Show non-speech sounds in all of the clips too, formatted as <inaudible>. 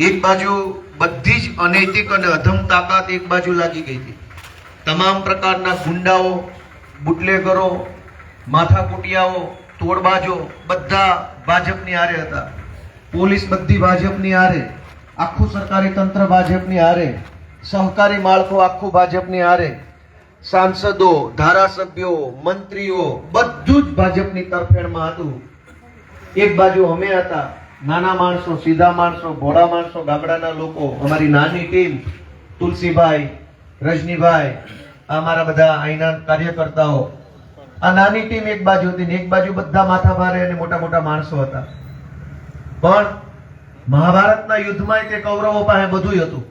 એક બાજુ બધી જ અનૈતિક અને અધમ તાકાત એક બાજુ લાગી ગઈ હતી. તમામ પ્રકારના ગુંડાઓ, બુટલેગરો, માથાકૂટિયાઓ, તોડબાજો બધા ભાજપની હારે હતા. પોલીસ બધી ભાજપની હારે, આખું સરકારી તંત્ર ભાજપની હારે, સહકારી માળખું આખું ભાજપની હારે, સાંસદો, ધારાસભ્યો, મંત્રીઓ બધું જ ભાજપની તરફેણમાં હતું. એક બાજુ અમે હતા નાના માણસો, સીધા માણસો, ભોળા માણસો, ગામડાના લોકો, અમારી નાની ટીમ, તુલસીભાઈ, રજનીભાઈ અમારા બધા અહીંના કાર્યકર્તાઓ. આ નાની ટીમ એક બાજુ હતી ને એક બાજુ બધા માથા ભારે અને મોટા મોટા માણસો હતા. પણ મહાભારતના યુદ્ધમાં તે કૌરવો પાસે બધું હતું.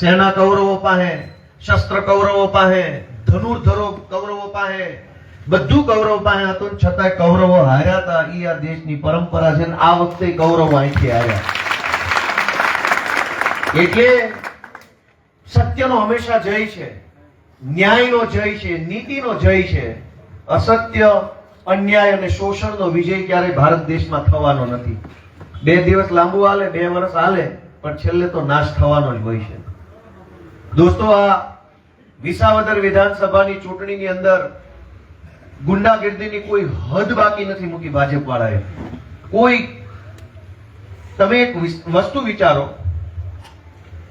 સેના કૌરવો પાસે, શસ્ત્ર કૌરવો પાસે, ધનુર્ધરો કૌરવો પાસે બધું કૌરવ પાસે હતું છતાં કૌરવો હાર્યા હતા. એ આ દેશની પરંપરા છે આ વખતે કૌરવ અહીંથી હાર્યા. એટલે સત્યનો હંમેશા જય છે, ન્યાયનો જય છે, નીતિનો જય છે. અસત્ય, અન્યાય અને શોષણનો વિજય ક્યારેય ભારત દેશમાં થવાનો નથી. બે દિવસ લાંબુ હાલે, બે વર્ષ હાલે, પણ છેલ્લે તો નાશ થવાનો જ હોય છે. દોસ્તો, આ વિસાવદર વિધાનસભાની ચૂંટણીની અંદર ગુંડાગીર્દીની કોઈ હદ બાકી નથી મૂકી ભાજપ વાળાએ કોઈ તમે એક વસ્તુ વિચારો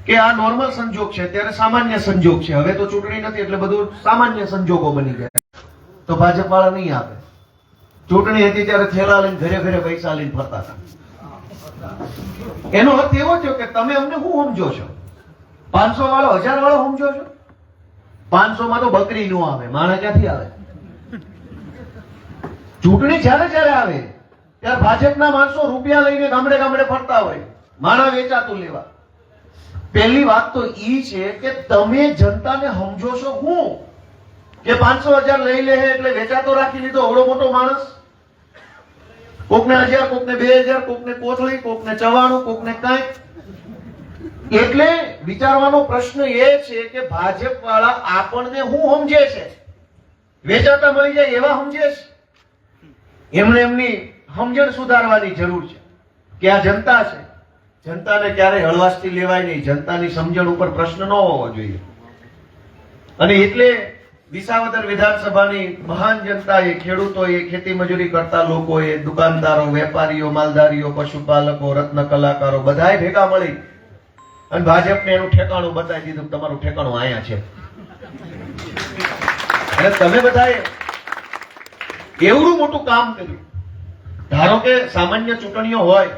કે આ નોર્મલ સંજોગ છે, ત્યારે સામાન્ય સંજોગ છે. હવે તો ચૂંટણી નથી એટલે બધું સામાન્ય સંજોગો બની ગયા તો ભાજપ વાળા નહીં આપે. ચૂંટણી હતી ત્યારે થેલા લઈને ઘરે ઘરે પૈસા લઈને ફરતા હતા. એનો અર્થ એવો થયો કે તમે અમને શું સમજો છો? પાંચસો વાળો હજાર વાળો સમજો છો? પાંચસો માં તો બકરી નો આવે માણસ ક્યાંથી આવે? ચૂંટણી જ્યારે જ્યારે આવે, ત્યારે ભાજપના માણસો રૂપિયા લઈને ગામડે ગામડે ફરતા હોય. માણા વેચાતું લેવા. પહેલી વાત તો ઈ છે કે તમે જનતાને સમજો છો હું. કે પાંચસો હજાર લઈ લે એટલે વેચાતો રાખી લીધો અવડો મોટો માણસ. કોકને હજાર, કોકને બે હજાર, કોકને કોથળી, કોકને ચવાણું, કોકને કાંઈક એટલે વિચારવાનો પ્રશ્ન એ છે કે ભાજપ વાળા આપણને હું સમજે છે? વેચાતા મળી જાય એવા સમજે છે? એમને એમની સમજણ સુધારવાની જરૂર છે કે આ જનતા છે. જનતાને ક્યારેય હળવાશથી લેવાય નહીં. જનતાની સમજણ ઉપર પ્રશ્ન ન હોવો જોઈએ. અને એટલે વિસાવદર વિધાનસભાની મહાન જનતાએ ખેડૂતોએ ખેતી મજૂરી કરતા લોકોએ, દુકાનદારો, વેપારીઓ, માલધારીઓ, પશુપાલકો, રત્ન કલાકારો બધાએ ભેગા મળી અને ભાજપને એનું ઠેકાણું બતાવી દીધું તમારું ઠેકાણું અહીંયા છે. અને તમે બધાએ એવડું મોટું કામ કર્યું? ધારો કે સામાન્ય ચૂંટણીઓ હોય,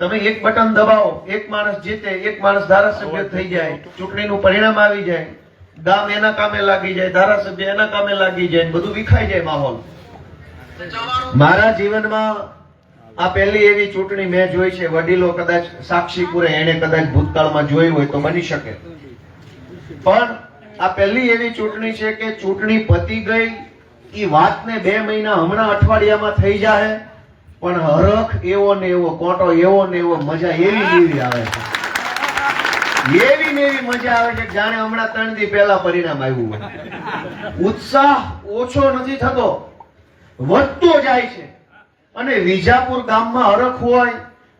તમે એક બટન દબાવો, એક માણસ જીતે, એક માણસ ધારાસભ્ય થઈ જાય, ચૂંટણીનું પરિણામ આવી જાય, દામ એના કામે લાગી જાય, ધારાસભ્ય એના કામે લાગી જાય બધું વિખાઈ જાય માહોલ. મારા જીવનમાં આ પહેલી એવી ચૂંટણી મેં જોઈ છે, વડીલો કદાચ સાક્ષી પૂરે એને કદાચ ભૂતકાળમાં જોઈ હોય તો બની શકે. પણ આ પહેલી એવી ચૂંટણી છે કે ચૂંટણી પતી ગઈ ઈ વાતને બે મહિના હમણાં અઠવાડિયામાં થઈ જાય પણ હરખ એવો ને એવો, કોટો એવો ને એવો મજા એવી એવી આવે છે. એવી ને એવી મજા આવે છે જાણે હમણાં ત્રણ દી પહેલા પરિણામ આવ્યું હોય. ઉત્સાહ ઓછો નથી થતો. વધતો જાય છે. અને વિજાપુર ગામમાં હરખ હોય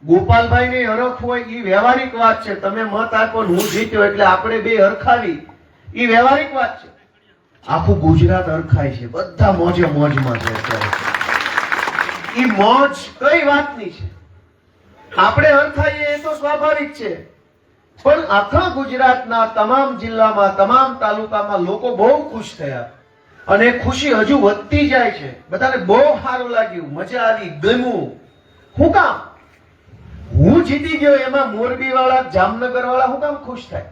ગોપાલભાઈ ની હરખ હોય એ વ્યવહારિક વાત છે. તમે મત આપો હું જીત્યો એટલે આપણે બે હરખાવી. એ વ્યવહારિક વાત છે. આખું ગુજરાત અરખાય છે. બધા મોજે મોજમાં છે. અત્યારે એ મોજ કઈ વાતની છે? આપણે અરખાઈએ એ તો સ્વાભાવિક છે. પણ આખા ગુજરાતના તમામ જિલ્લામાં, તમામ તાલુકામાં લોકો બહુ ખુશ થયા. અને ખુશી હજુ વધતી જાય છે. બધાને બહુ સારું લાગ્યું. મજા આવી, ગમ્યું. હું કામ? હું જીતી ગયો એમાં મોરબી વાળા જામનગર વાળા હું કામ ખુશ થાય?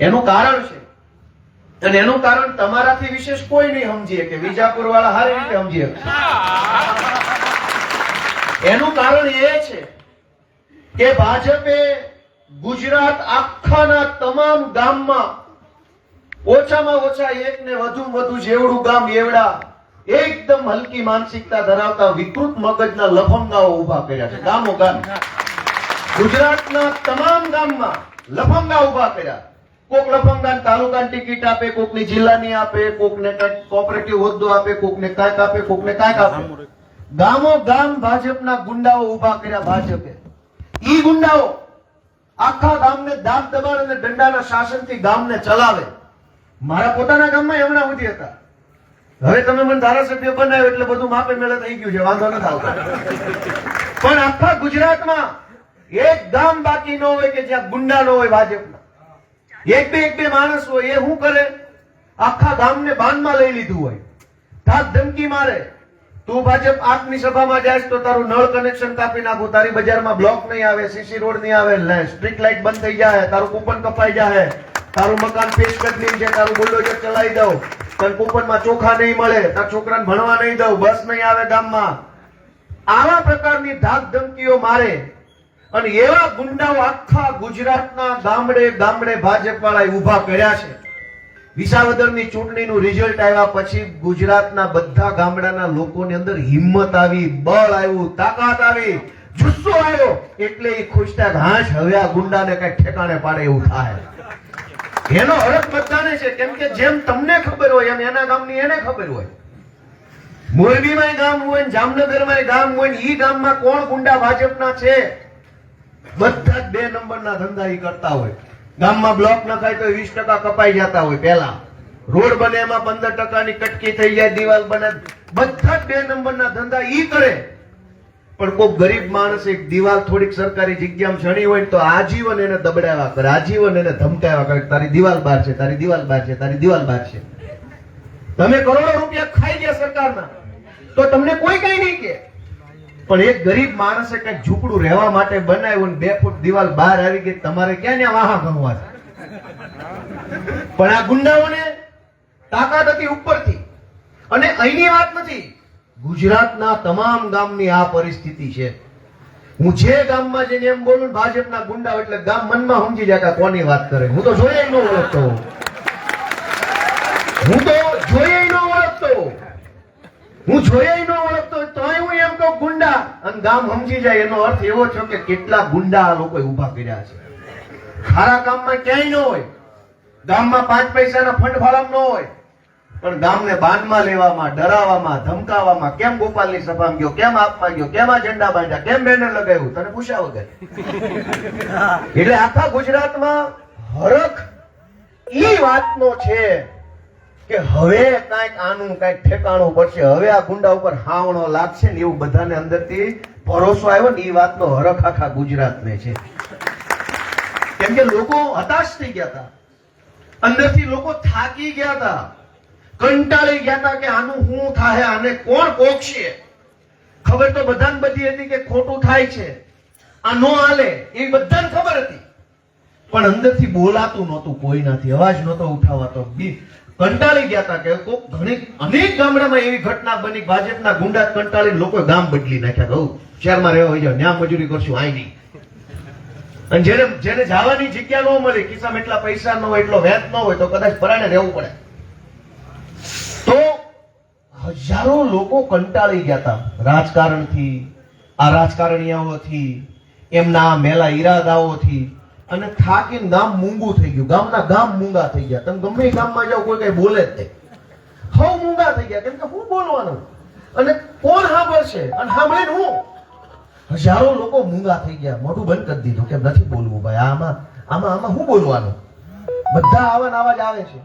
એનું કારણ છે. અને એનું કારણ તમારાથી વિશેષ કોઈ નહીં સમજીએ કે વિજાપુર વાળા હારી રીતે સમજીએ એનું કારણ એ છે કે ભાજપે ગુજરાત આખાના તમામ ગામમાં ઓછામાં ઓછા એક ને વધુ વધુ જેવડું ગામ એવડા એકદમ હલકી માનસિકતા ધરાવતા વિકૃત મગજના લફંગાઓ ઊભા કર્યા છે. ગામો ગામ. ગુજરાતના તમામ ગામમાં લફંગા ઊભા કર્યા. કોક લફંગાને તાલુકાની ટિકિટ આપે કોકની જિલ્લાની આપે કોકને કંઈક કોઓપરેટિવ હોદ્દો આપે કોકને કાંઈક આપે કોકને કાંઈક આપે. ગામો ગામ ભાજપના ગુંડાઓ ઊભા કર્યા ભાજપે. ઈ ગુંડાઓ આખા ગામને દાબ દબાણ અને દંડાના શાસનથી ગામને ચલાવે. મારા પોતાના ગામમાં એમના સુધી હતા. હવે તમે મને ધારાસભ્ય બનાવ્યો એટલે બધું માપે મેળે થઈ ગયું છે વાંધો નથી આવતો. પણ આખા ગુજરાતમાં એક ગામ બાકી ન હોય કે જ્યાં ગુંડા ન હોય ભાજપના. એક બે એક બે માણસ હોય, એ શું કરે? આખા ગામને બાનમાં લઈ લીધું હોય. ધાક ધમકી મારે. તું ભાજપ આપની સભામાં જાય તો તારું નળ કનેક્શન કાપી નાખું, તારી બજારમાં બ્લોક નહીં આવે સીસી રોડ નહીં આવે સ્ટ્રીટ લાઇટ બંધ થઈ જાય, તારું કૂપન કપાઈ જાય. તારું મકાન પેશકટ નહીં છે, તારું બુલડોઝર ચલાવી દઉં. તાર કૂપનમાં ચોખા નહીં મળે, તાર છોકરાને ભણવા નહીં દઉં, બસ નહીં આવે ગામમાં. આવા પ્રકારની ધાક ધમકીઓ મારે. અને એવા ગુંડાઓ આખા ગુજરાતના ગામડે ગામડે ભાજપ વાળા ઊભા કર્યા છે. વિસાવદરની ચૂંટણીનું રિઝલ્ટ આવ્યા પછી ગુજરાતના બધા ગામડાના લોકોની અંદર હિંમત આવી, બળ આવ્યું, તાકાત આવી. જુસ્સો આવ્યો, એટલે એ ખુશ ઘાસ હવે આ ગુંડાને કઈ ઠેકાણે પાડે એવું થાય. એનો હરખ બધાને છે, કેમ કે જેમ તમને ખબર હોય એમ એના ગામની એને ખબર હોય. મોરબીમાં ગામ હોય જામનગરમાં ગામ હોય ઈ ગામમાં કોણ ગુંડા ભાજપના છે? બધા જ બે નંબરના ધંધા એ કરતા હોય. ગામમાં બ્લોક નખાય તો વીસ ટકા કપાઈ જતા હોય પહેલા. રોડ બને એમાં પંદર ટકાની કટકી થઈ જાય, દિવાલ બને. બધા જ બે નંબરના ધંધા ઈ કરે. પણ કોઈ ગરીબ માણસ એક દિવાલ થોડીક સરકારી જગ્યામાં જણી હોય તો આજીવન એને દબડાવ્યા કરે. આજીવન એને ધમકાવ્યા કરે તારી દિવાલ બહાર છે, તારી દિવાલ બહાર છે, તારી દિવાલ બહાર છે. તમે કરોડો રૂપિયા ખાઈ ગયા સરકારના. તો તમને કોઈ કઈ નહીં કે પણ એક ગરીબ માણસે કંઈક ઝૂંપડું રહેવા માટે બનાવ્યું બે ફૂટ દિવાલ બહાર આવી ગઈ, તમારે ક્યાં ત્યાં વાહા ગણવા છે? પણ આ ગુંડાઓને તાકાત હતી ઉપરથી. અને અહીંની વાત નથી, ગુજરાતના તમામ ગામની આ પરિસ્થિતિ છે. હું જે ગામમાં જઈને એમ બોલું, ભાજપના ગુંડા એટલે ગામ મનમાં સમજી જાય કોની વાત કરે. હું તો જોઈએ ન ઓળખતો હું તો જોઈએ ન ઓળખતો હું જોઈએ ન ઓળખતો તોય એમ ગુંડા. અને ગામ સમજી જાય એનો અર્થ એવો છે કે કેટલા ગુંડા આ લોકોએ ઊભા કર્યા છે. ખારા કામમાં ક્યાંય ન હોય. ગામમાં પાંચ પૈસાના ફંડ ફાળમ ન હોય. પણ ગામને બાનમાં લેવામાં ડરાવવામાં ધમકાવવામાં કેમ ગોપાલની સભામાં ગયો કેમ આપમાં ગયો કેમ આ ઝંડા બાંધ્યા કેમ બેનર લગાવ્યું તને પૂછ્યા વગર. <laughs> એટલે આખા ગુજરાતમાં હરખ ઈ વાતનો છે કે હવે કાંઈક આનું કાંઈક ઠેકાણું પડશે. હવે આ ગુંડા ઉપર હાવણો લાગશે ને એવું બધાને અંદરથી ભરોસો આવ્યો ને એ વાતનો હરખ આખા ગુજરાતને છે. કેમ કે લોકો હતાશ થઈ ગયા હતા. અંદરથી લોકો થાકી ગયા હતા. કંટાળી ગયા હતા કે આનું શું થાય આને કોણ પોખશે? ખબર તો બધાને બધી હતી કે ખોટું થાય છે. આ નો હાલે એ બધાને ખબર હતી. પણ અંદરથી બોલાતું નહોતું કોઈનાથી અવાજ નહોતો ઉઠાવાતો. કંટાળી ગયા હતા કે કોક ઘણી અનેક ગામડામાં એવી ઘટના બની ભાજપના ગુંડા કંટાળી લોકો ગામ બદલી નાખ્યા કહું શહેરમાં રહેવા હોય ન્યા મજૂરી કરશું આઈ નહીં. અને જેને જેને જવાની જગ્યા ન મળે ખિસ્સામાં એટલા પૈસા ન હોય, એટલો વેત ન હોય, તો કદાચ પરાણે રહેવું પડે. તો હજારો લોકો કંટાળી ગયા હતા રાજકારણથી, આ રાજકારણીયાઓથી, એમના મેલા ઈરાદાઓથી. અને થાકીને ગામ મૂંગું થઈ ગયું. ગામના ગામ મૂંગા થઈ ગયા. તમે ગમે ગામમાં જાઓ, કોઈ કઈ બોલે જ નહીં. હવ મૂંગા થઈ ગયા. કેમ કે હું બોલવાનું? અને કોણ સાંભળશે? અને સાંભળીને હું? હજારો લોકો મૂંગા થઈ ગયા. મોઢું બંધ કરી દીધું કે નથી બોલવું ભાઈ. આમાં આમાં આમાં શું બોલવાનું? બધા આવા અવાજ આવે છે.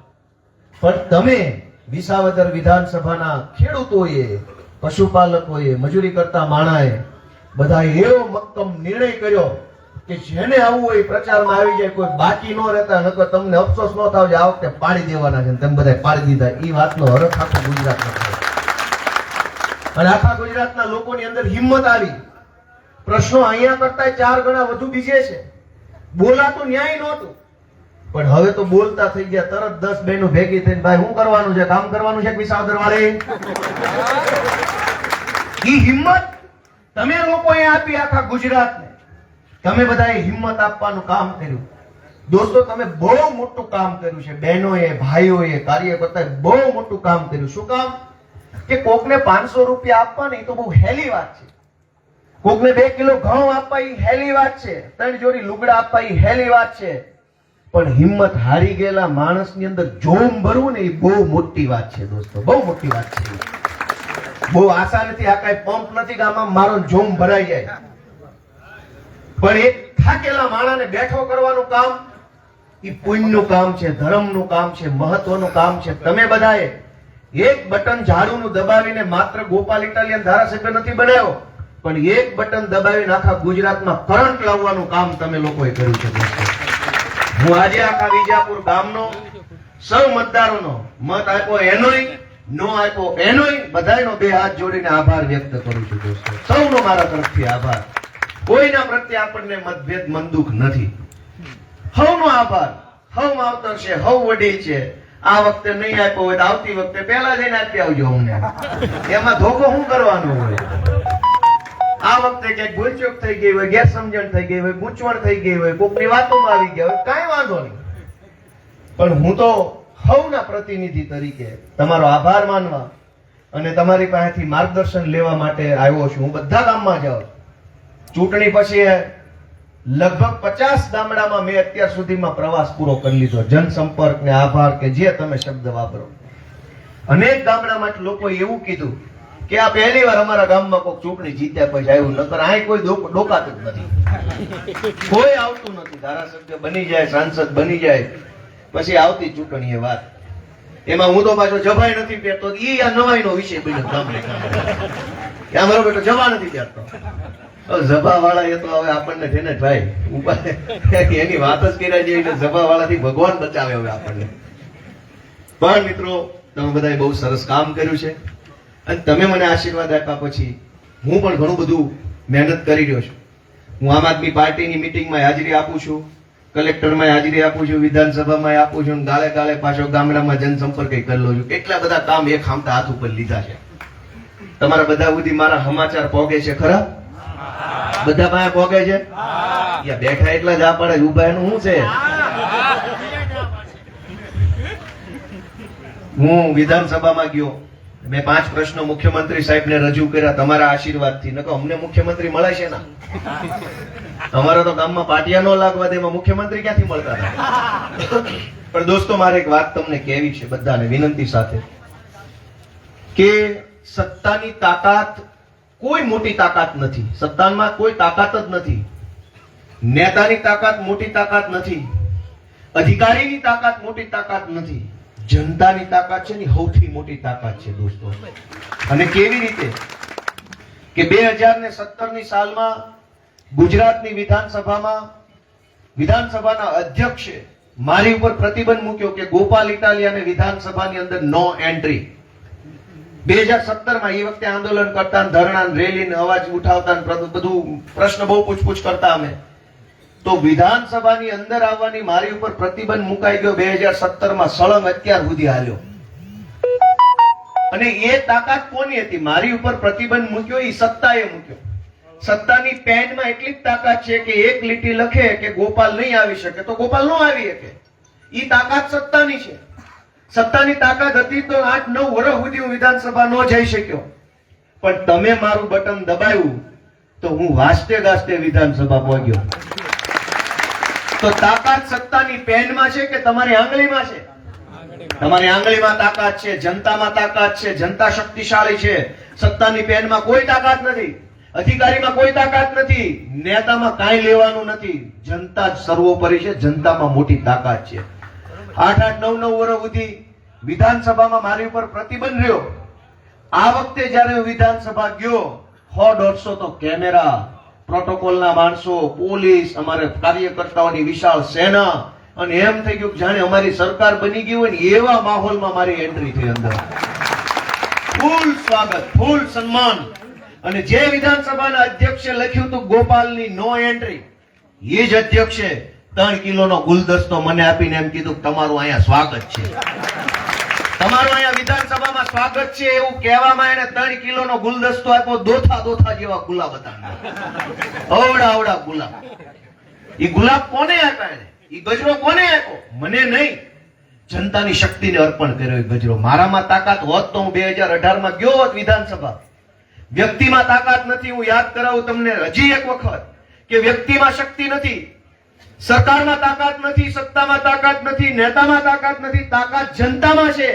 પણ તમે વિસાવદર વિધાનસભાના ખેડૂતોએ, પશુપાલકોએ, મજૂરી કરતા માણાએ બધા એવો મક્કમ નિર્ણય કર્યો કે જેને આવવું હોય પ્રચારમાં આવી જાય, કોઈ બાકી ન રહેતા નકર તમને અફસોસ ન થાવ આ વખતે પાડી દેવાના છે તમે બધા પાડી દીધા. એ વાતનો હરખ આખો ગુજરાતનો અને આખા ગુજરાતના લોકોની અંદર હિંમત આવી. પ્રશ્નો અહીંયા કરતા ચાર ગણા વધુ બીજે છે. બોલાતું ન્યાય નહોતું. પણ હવે તો બોલતા થઈ ગયા, તરત દસ બહેનો ભેગી થઈને, ભાઈ શું કરવાનું છે? કામ કરવાનું છે વિસાવદર વાળે ઈ હિંમત તમે લોકોએ આપી આખા ગુજરાતને. તમે બધાએ હિંમત આપવાનું કામ કર્યું. દોસ્તો, તમે બહુ મોટું કામ કર્યું છે. બહેનોએ, ભાઈઓએ, કાર્યકર્તાએ બહુ મોટું કામ કર્યું. શું કામ? કે કોકને પાંચસો રૂપિયા આપવા ને એ તો બહુ હેલી વાત છે. કોકને બે કિલો ઘઉં આપવા એ હેલી વાત છે. ત્રણ જોડી લુગડા આપવા એ હેલી વાત છે. પણ હિંમત હારી ગયેલા માણસની અંદર જોમ ભરવું ને એ બહુ મોટી વાત છે, દોસ્તો. બહુ મોટી વાત છે. બહુ આશા નથી, આ કઈ પંપ નથી આમાં મારો જોમ ભરાઈ જાય. પણ એક થાકેલા માણાને બેઠો કરવાનું કામ એ પુણ્યનું કામ છે, ધર્મનું કામ છે, મહત્વનું કામ છે. તમે બધાએ એક બટન ઝાડુનું દબાવીને માત્ર ગોપાલ ઇટાલિયન ધારાસભ્ય નથી બનાવ્યો પણ એક બટન દબાવીને આખા ગુજરાતમાં કરંટ લાવવાનું કામ તમે લોકોએ કર્યું છે હું આજે આખા વિજાપુર ગામનો, સૌ મતદારોનો મત આપ્યો એનોય, નો આપ્યો એનોય, બધાયનો બે હાથ જોડીને આભાર વ્યક્ત કરું છું, દોસ્તો. સૌનો મારા તરફથી આભાર. કોઈના પ્રત્યે આપણને મતભેદ મનદુખ નથી. હવનો આભાર. હવ માવતર છે, હવ વડી છે. આ વખતે નહીં આપ્યો હોય તો આવતી વખતે પહેલા જઈને આપી આવજો અમને. એમાં ધોકો શું કરવાનો હોય? આ વખતે ક્યાંક ભૂલચૂક થઈ ગઈ હોય, ગેરસમજણ થઈ ગઈ હોય, ગૂંચવણ થઈ ગઈ હોય, કોકની વાતોમાં આવી ગયા હોય, કાંઈ વાંધો નહીં. પણ હું તો હવના પ્રતિનિધિ તરીકે તમારો આભાર માનવા અને તમારી પાસેથી માર્ગદર્શન લેવા માટે આવ્યો છું. હું બધા ગામમાં જાઉં ચૂંટણી પછી લગભગ પચાસ ગામડામાં મેં અત્યાર સુધીમાં પ્રવાસ પૂરો કરી લીધો. જનસંપર્ક ને આભાર કે જે તમે શબ્દ વાપરો. અનેક ગામડામાં લોકો એવું કીધું કે આ પહેલી વાર અમારા ગામમાં કોઈ ચૂંટણી જીત્યા પછી આવ્યું, નકર અહીં કોઈ ડોકાતું નથી. કોઈ આવતું નથી. ધારાસભ્ય બની જાય, સાંસદ બની જાય, પછી આવતી ચૂંટણી એ વાત. એમાં હું તો પાછો જભાઈ નથી પહેરતો. એ આ નવાઈનો વિષય બન્યો ગામડે ગામડે. આ બેટો જવા નથી પહેરતો. વાળા એ તો હવે આપણને છે ને ભાઈ ઉપર એની વાત જ કર્યા જેવી એટલે જભા વાળાથી ભગવાન બચાવે હવે આપણને. પણ મિત્રો, તમે બધાએ બહુ સરસ કામ કર્યું છે. અને તમે મને આશીર્વાદ આપ્યા પછી હું પણ ઘણું બધું મહેનત કરી રહ્યો છું. હું આમ આદમી પાર્ટીની મિટિંગમાં હાજરી આપું છું કલેક્ટરમાં હાજરી આપું છું વિધાનસભામાં આપું છું ગાળે ગાળે પાછો ગામડામાં જનસંપર્ક કરી લઉં છું. કેટલા બધા કામ એક હામતા હાથ ઉપર લીધા છે. તમારા બધા સુધી મારા સમાચાર પહોંચે છે ખરા? બધા પાસે પોગે છે? બેઠા એટલા જ પડે ઊભા એનું શું છે? હું વિધાનસભામાં ગયો. મેં પાંચ પ્રશ્નો મુખ્યમંત્રી સાહેબને રજૂ કર્યા તમારા આશીર્વાદથી. નકો અમને મુખ્યમંત્રી મળે છે ના? અમારા તો ગામમાં પાટિયા ન લાગવા દે મુખ્યમંત્રી ક્યાંથી મળતા હતા? પણ દોસ્તો, મારે એક વાત તમને કહેવી છે બધાને વિનંતી સાથે કે સત્તાની તાકાત કોઈ મોટી તાકાત નથી. સત્તામાં કોઈ તાકાત જ નથી. નેતાની તાકાત મોટી તાકાત નથી. અધિકારીની તાકાત મોટી તાકાત નથી. જનતાની તાકાત છે ને સૌથી મોટી તાકાત છે દોસ્તો. અને કેવી રીતે? કે બે હજાર ને સત્તરની સાલમાં ગુજરાતની વિધાનસભામાં, વિધાનસભાના અધ્યક્ષે મારી ઉપર પ્રતિબંધ મૂક્યો કે ગોપાલ ઇટાલિયાને વિધાનસભાની અંદર નો એન્ટ્રી. બે હજાર સત્તરમાં એ વખતે આંદોલન કરતા ધરણા રેલી અવાજ ઉઠાવતા બધું પ્રશ્ન બહુ પૂછપૂછ કરતા અમે. તો વિધાનસભાની અંદર આવવાની મારી ઉપર પ્રતિબંધ મુકાઈ ગયો બે હજાર સત્તરમાં સળંગ અત્યાર સુધી હાલ્યો. અને એ તાકાત કોની હતી? મારી ઉપર પ્રતિબંધ મૂક્યો એ સત્તાએ મૂક્યો. સત્તાની પેનમાં એટલી જ તાકાત છે કે એક લીટી લખે કે ગોપાલ નહીં આવી શકે. તો ગોપાલ ન આવી શકે. એ તાકાત સત્તાની છે. સત્તાની તાકાત હતી તો આઠ નવ વર્ષ સુધી હું વિધાનસભા ન જઈ શક્યો. પણ તમે મારું બટન દબાવ્યું તો હું વાસ્તે ગાસ્તે વિધાનસભા પહોંચ્યો. તો તાકાત સત્તાની પેનમાં છે કે તમારી આંગળીમાં છે? તમારી આંગળીમાં તાકાત છે, જનતામાં તાકાત છે, જનતા શક્તિશાળી છે. સત્તાની પેનમાં કોઈ તાકાત નથી. અધિકારીમાં કોઈ તાકાત નથી. નેતામાં કાંઈ લેવાનું નથી. જનતા જ સર્વોપરી છે, જનતામાં મોટી તાકાત છે. આઠ આઠ નવ નવ વર્ષ સુધી વિધાનસભામાં મારી ઉપર પ્રતિબંધ રહ્યો. આ વખતે જ્યારે હું વિધાનસભા ગયો, સો દોઢસો તો કેમેરા, પ્રોટોકોલના માણસો, પોલીસ, અમારે કાર્યકર્તાઓની વિશાળ સેના, અને એમ થઈ ગયું જાણે અમારી સરકાર બની ગઈ હોય એવા માહોલમાં મારી એન્ટ્રી થઈ અંદર. ફૂલ સ્વાગત, ફૂલ સન્માન. અને જે વિધાનસભાના અધ્યક્ષે લખ્યું હતું, ગોપાલની નો એન્ટ્રી એ જ અધ્યક્ષે ત્રણ કિલોનો ગુલદસ્તો મને આપીને એમ કીધું તમારું અહીંયા સ્વાગત છે. તમારું અહીંયા વિધાનસભામાં સ્વાગત છે એવું કહેવામાં એને ત્રણ કિલોનો ગુલદસ્તો આપ્યો, દોથા દોથા જેવા ગુલાબ હતા. અવડા અવડા ગુલાબ. એ ગુલાબ કોને આપ્યા એને? એ ગજરો કોને આપ્યો? મને નહીં. જનતાની શક્તિને અર્પણ કર્યો એ ગજરો. મારામાં તાકાત હોત તો હું બે હજાર અઢારમાં ગયો હોત વિધાનસભા. વ્યક્તિમાં તાકાત નથી, હું યાદ કરાવું તમને હજી એક વખત કે વ્યક્તિમાં શક્તિ નથી. સરકારમાં તાકાત નથી, સત્તામાં તાકાત નથી, નેતામાં તાકાત નથી, તાકાત જનતામાં છે.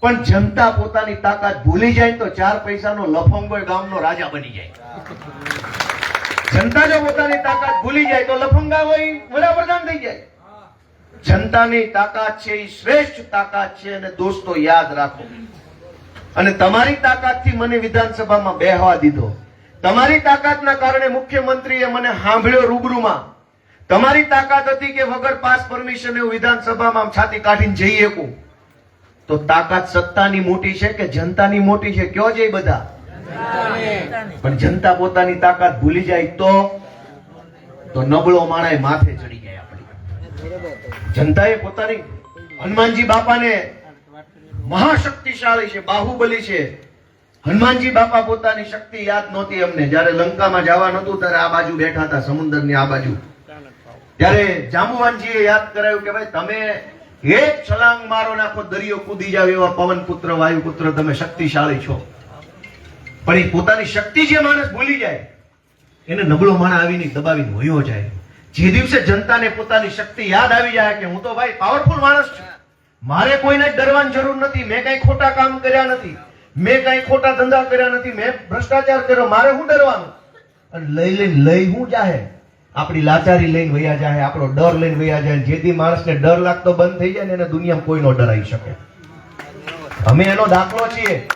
પણ જનતા પોતાની તાકાત ભૂલી જાય તો ચાર પૈસાનો લફંગો ગામનો રાજા બની જાય. જનતા જો પોતાની તાકાત ભૂલી જાય તો લફંગા હોય વડાપ્રધાન થઈ જાય. જનતાની તાકાત છે એ શ્રેષ્ઠ તાકાત છે અને દોસ્તો યાદ રાખો. અને તમારી તાકાતથી મને વિધાનસભામાં બેહવા દીધો. તમારી તાકાતના કારણે મુખ્યમંત્રીએ મને સાંભળ્યો રૂબરૂમાં. તમારી તાકાત હતી કે વગર પાસ પરમિશન એવું વિધાનસભામાં છાતી કાઢીને જઈ શકું. તો તાકાત સત્તાની મોટી છે કે જનતાની મોટી છે? કયો જઈ બધા? પણ જનતા પોતાની તાકાત ભૂલી જાય તો તો નબળો માણા માથે ચડી જાય આપણી. જનતાએ પોતાની હનુમાનજી બાપાને મહાશક્તિશાળી છે બાહુબલી છે. હનુમાનજી બાપા પોતાની શક્તિ યાદ નહોતી અમને. જ્યારે લંકામાં જવા નહોતું ત્યારે આ બાજુ બેઠા હતા સમુદ્રની આ બાજુ. ત્યારે જાંબુવાનજીએ યાદ કરાયું કે ભાઈ તમે એક છલાંગ મારો નાખો દરિયો કૂદી જાવ એવા પવન પુત્ર, વાયુ પુત્ર, તમે શક્તિશાળી છો. પણ એ પોતાની શક્તિ જે માણસ ભૂલી જાય, એને નબળો માણસ આવીને દબાવીને હોયો જાય. જે દિવસે જનતાને પોતાની શક્તિ યાદ આવી જાય કે હું તો ભાઈ પાવરફુલ માણસ છું. મારે કોઈને ડરવાની જરૂર નથી, મેં કઈ ખોટા કામ કર્યા નથી, મેં કઈ ખોટા ધંધા કર્યા નથી, મેં ભ્રષ્ટાચાર કર્યો, મારે શું ડરવાનું? અને લઈ લઈ લઈ હું જાહે આપણી લાચારી લઈને વયા જાય, આપણો ડર લઈને વયા જાય, જેથી માણસને ડર લાગતો બંધ થઈ જાય ને એને દુનિયામાં કોઈ નો ડરાઈ શકે. અમે એનો દાખલો છીએ.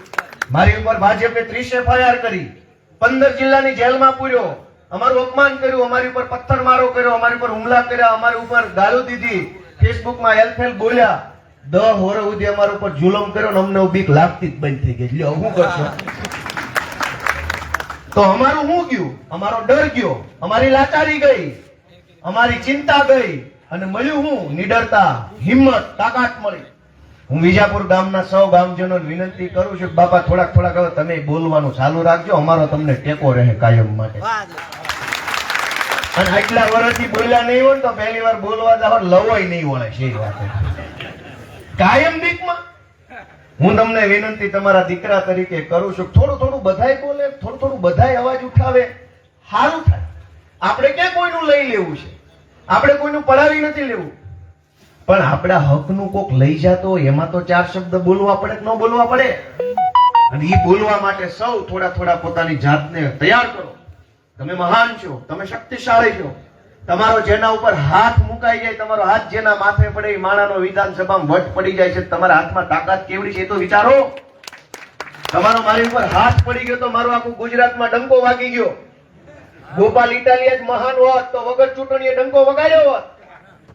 મારી ઉપર ભાજપે ત્રીસ એફઆઈઆર કરી. પંદર જિલ્લાની જેલમાં પૂર્યો. અમારું અપમાન કર્યું, અમારી ઉપર પથ્થર મારો કર્યો, અમારી ઉપર હુમલા કર્યા, અમારી ઉપર ગાળો દીધી. ફેસબુકમાં હેલ્પ બોલ્યા. દ હોરે સુધી અમારા ઉપર જુલમ કર્યો ને અમને બીક લાગતી જ બંધ થઈ ગઈ. એટલે હું કરશો? તો અમારું શું ગયું? અમારો ડર ગયો. અમારી લાચારી ગઈ. અમારી ચિંતા ગઈ. અને મળ્યું હું નિડરતા, હિંમત, તાકાત મળી. હું વિજાપુર ગામના સૌ ગામજનો વિનંતી કરું છું બાપા થોડાક થોડાક હવે તમે બોલવાનું ચાલુ રાખજો. અમારો તમને ટેકો રહે કાયમ માટે. અને આટલા વર્ષથી બોલ્યા નહીં હોય તો પહેલી વાર બોલવા જાવ લવાય નહીં વળે, છે કાયમ બીકમાં. હું તમને વિનંતી તમારા દીકરા તરીકે કરું છું થોડું થોડું બધાય બોલે, થોડું થોડું બધાય અવાજ ઉઠાવે સારું થાય. આપણે ક્યાં કોઈનું લઈ લેવું છે? આપણે કોઈનું પડાવી નથી લેવું. પણ આપણા હકનું કોક લઈ જાતો એમાં તો ચાર શબ્દ બોલવા પડે કે ન બોલવા પડે? અને એ બોલવા માટે સૌ થોડા થોડા પોતાની જાતને તૈયાર કરો. તમે મહાન છો, તમે શક્તિશાળી છો. તમારો જેના ઉપર હાથ મુકાઈ જાય, તમારો હાથ જેના માથે પડે, એ માણાનો વિધાનસભામાં વટ પડી જાય છે. તમારા હાથમાં તાકાત કેવડી છે એ તો વિચારો. તમારો મારી ઉપર હાથ પડી ગયો તો મારો આખું ગુજરાતમાં ડંકો વાગી ગયો. ગોપાલ ઇટાલિયા જ મહાન હોત તો વગર ચૂંટણીએ ડંકો વગાડ્યો હોત.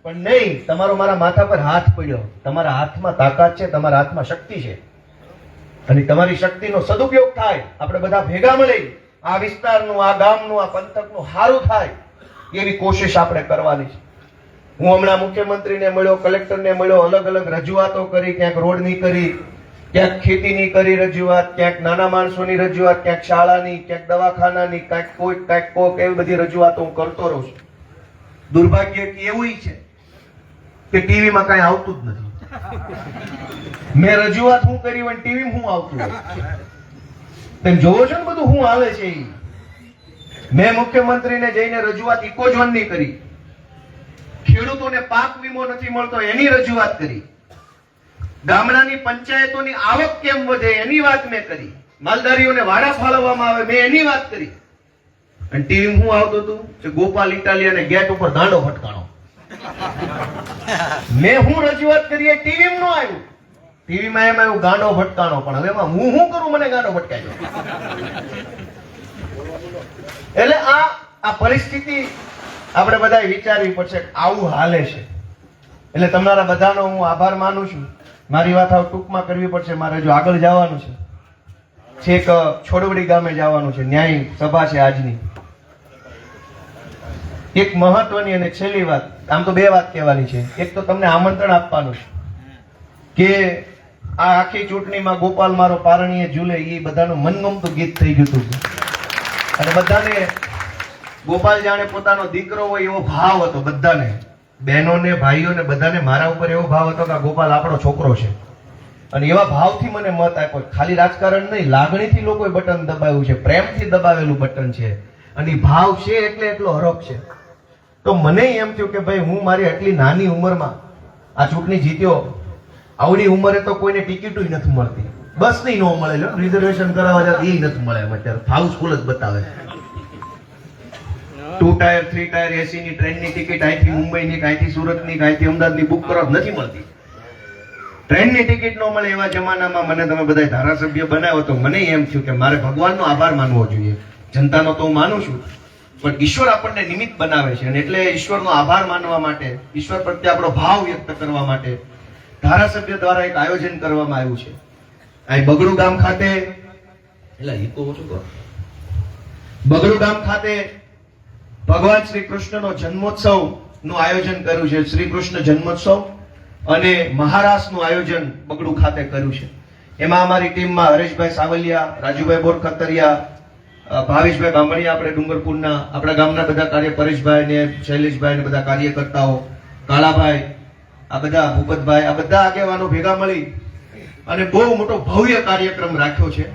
પણ નહીં, તમારો મારા માથા પર હાથ પડ્યો. તમારા હાથમાં તાકાત છે, તમારા હાથમાં શક્તિ છે. અને તમારી શક્તિનો સદુપયોગ થાય. આપણે બધા ભેગા મળી આ વિસ્તારનું, આ ગામનું, આ પંથકનું સારું થાય. એવી કોશિશ આપણે કરવાની છે. હું હમણાં મુખ્યમંત્રીને મળ્યો, કલેક્ટરને મળ્યો, અલગ અલગ રજૂઆતો કરી, ક્યાંક રોડની કરી, ક્યાંક ખેતીની કરી રજૂઆત, ક્યાંક નાના માણસોની રજૂઆત, ક્યાંક શાળાની, ક્યાંક દવાખાનાની, ક્યાંક કોઈક, ક્યાંક કોક એવી બધી રજૂઆતો હું કરતો રહું છું. દુર્ભાગ્ય એવું છે કે ટીવીમાં કઈ આવતું જ નથી. મેં રજૂઆત હું કરી હોય ટીવી હું આવતું તેમ જોવો છો ને બધું, હું આવે છે ઈ. મેં મુખ્યમંત્રીને જઈને રજૂઆત ઇકોઝોનની કરી. ખેડૂતોને પાક વીમો નથી મળતો, એની રજૂઆત કરી. ગામડાની પંચાયતોની આવક કેમ વધે, એની વાત મેં કરી. માલધારીઓને વાડા ફાળવવામાં આવે, મેં એની વાત કરી. અને ટીવી હું આવતો હતું કે ગોપાલ ઇટાલિયાને ગેટ ઉપર દાંડો ફટકાણો મેં હું રજૂઆત કરી એ ટીવી નો આવ્યું. ટીવીમાં એમ આવ્યું ગાંડો ફટકાણો પણ હવે એમાં હું શું કરું? મને ગાંડો ફટકાયો એટલે આ આ પરિસ્થિતિ આપણે બધાએ વિચારવી પડશે આવું હાલે છે. એટલે તમારા બધાનો હું આભાર માનું છું. મારી વાત આવું ટૂંકમાં કરવી પડશે. મારે જો આગળ જવાનું છે. છેક છોડવડી ગામે જવાનું છે. ન્યાય સભા છે આજની. એક મહત્વની અને છેલ્લી વાત, આમ તો બે વાત કહેવાની છે. એક તો તમને આમંત્રણ આપવાનું છે કે આ આખી ચૂંટણીમાં ગોપાલ મારો પારણીએ ઝૂલે એ બધાનું મનગમતું ગીત થઈ ગયું હતું. અને બધાને ગોપાલ જાણે પોતાનો દીકરો હોય એવો ભાવ હતો બધાને. બહેનોને, ભાઈઓને, બધાને મારા ઉપર એવો ભાવ હતો કે ગોપાલ આપણો છોકરો છે. અને એવા ભાવથી મને મત આપ્યો. ખાલી રાજકારણ નહીં, લાગણીથી લોકોએ બટન દબાવ્યું છે. પ્રેમથી દબાવેલું બટન છે. અને ભાવ છે એટલે એટલો હરખ છે. તો મને એમ થયું કે ભાઈ, હું મારી આટલી નાની ઉંમરમાં આ ચૂંટણી જીત્યો. આવડી ઉંમરે તો કોઈને ટિકિટો નથી મળતી. બસ નહીં નો મળે રિઝર્વેશન કરાવવા જાય એ નથી મળે અત્યારે. હાઉસફુલ જ બતાવે. Two tier three tier AC ની ટ્રેનની ટિકિટ અહીંથી મુંબઈની કે અહીંથી સુરતની કે અહીંથી અમદાવાદની બુક કરો નથી મળતી. ટ્રેનની ટિકિટ ન મળે એવા જમાનામાં મને તમે બધા ધારાસભ્ય બનાવો તો મને એમ થયું કે મારે ભગવાનનો આભાર માનવો જોઈએ. જનતાનો તો હું માનું છું. પણ ઈશ્વર આપણને નિમિત્ત બનાવે છે અને એટલે ઈશ્વરનો આભાર માનવા માટે, ઈશ્વર પ્રત્યે આપણો ભાવ વ્યક્ત કરવા માટે ધારાસભ્ય દ્વારા એક આયોજન કરવામાં આવ્યું છે. અહીં બગડુ ગામ ખાતે એટલે હિકો ઓછું કરો બગડુ ગામ ખાતે ભગવાન શ્રી કૃષ્ણનો જન્મોત્સવનું આયોજન કર્યું છે. શ્રી કૃષ્ણ જન્મોત્સવ અને મહારાષ્ટ્રનું આયોજન બગડુ ખાતે કર્યું છે. એમાં અમારી ટીમમાં હરેશભાઈ સાવલિયા રાજુભાઈ બોરખતરિયા ભાવેશભાઈ બામણિયા આપણે ડુંગરપુરના આપણા ગામના બધા કાર્ય પરેશભાઈ ને શૈલેષભાઈ ને બધા કાર્યકર્તાઓ કાળાભાઈ આ બધા ભૂપતભાઈ આ બધા આગેવાનો ભેગા મળી અને બહુ મોટો ભવ્ય કાર્યક્રમ રાખ્યો છે.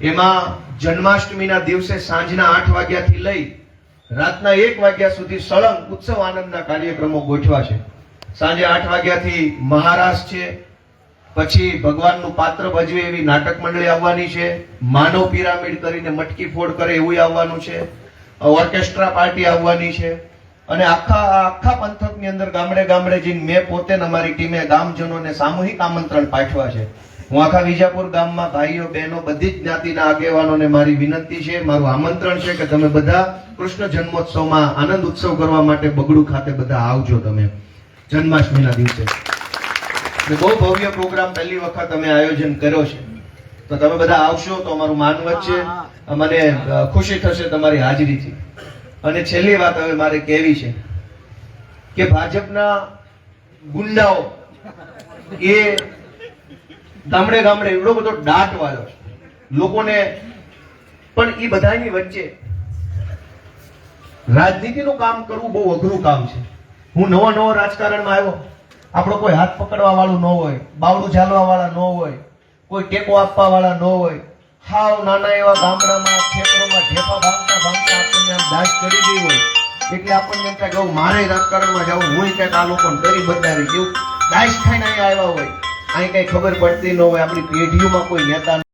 એમાં જન્માષ્ટમીના દિવસે સાંજના આઠ વાગ્યાથી લઈ રાતના એક વાગ્યા સુધી સળંગ ઉત્સવ આનંદના કાર્યક્રમો ગોઠવા છે. સાંજે આઠ વાગ્યાથી મહારાસ છે. પછી ભગવાનનું પાત્ર ભજવે એવી નાટક મંડળી આવવાની છે. માનવ પિરામિડ કરીને મટકી ફોડ કરે એવું આવવાનું છે. ઓર્કેસ્ટ્રા પાર્ટી આવવાની છે. અને આખા આખા પંથકની અંદર ગામડે ગામડે જઈને મેં પોતે અમારી ટીમે ગામજનોને સામૂહિક આમંત્રણ પાઠવા છે. હું આખા વિજાપુર ગામમાં ભાઈઓ, બહેનો, બધી જ જ્ઞાતિના આગેવાનોને મારી વિનંતી છે, મારું આમંત્રણ છે કે તમે બધા કૃષ્ણ જન્મોત્સવમાં આનંદ ઉત્સવ કરવા માટે બગડું ખાતે બધા આવજો તમે. જન્માષ્ટમીના દિવસે. બહુ ભવ્ય પ્રોગ્રામ પહેલી વખત અમે આયોજન કર્યો છે. તો તમે બધા આવશો તો અમારું માનવત છે મને ખુશી થશે તમારી હાજરીથી. અને છેલ્લી વાત હવે મારે કહેવી છે કે ભાજપના ગુંડાઓ એ ગામડે ગામડે એવડો બધો દાટ વાળો લોકોને પણ એ બધાની વચ્ચે રાજનીતિનું કામ કરવું બહુ અઘરું કામ છે. હું નવો નવો રાજકારણમાં આવ્યો. આપણો કોઈ હાથ પકડવા વાળું ન હોય બાવડું ઝાલવા વાળા ન હોય, કોઈ ટેકો આપવા વાળા ન હોય. હાવ નાના એવા ગામડામાં, ખેતરોમાં ઢેફા ભાગતા ભાગતા આપણને આમ દાજ કરી ગઈ હોય. એટલે આપણને એમ થાય મારે રાજકારણમાં જવું, હું કંઈક આ લોકોને કરી બતાવી જેવું દાજ ખાઈને અહીંયા આવ્યા હોય. અહીં કઈ ખબર પડતી ન હોય આપણી પેઢીઓમાં કોઈ નેતા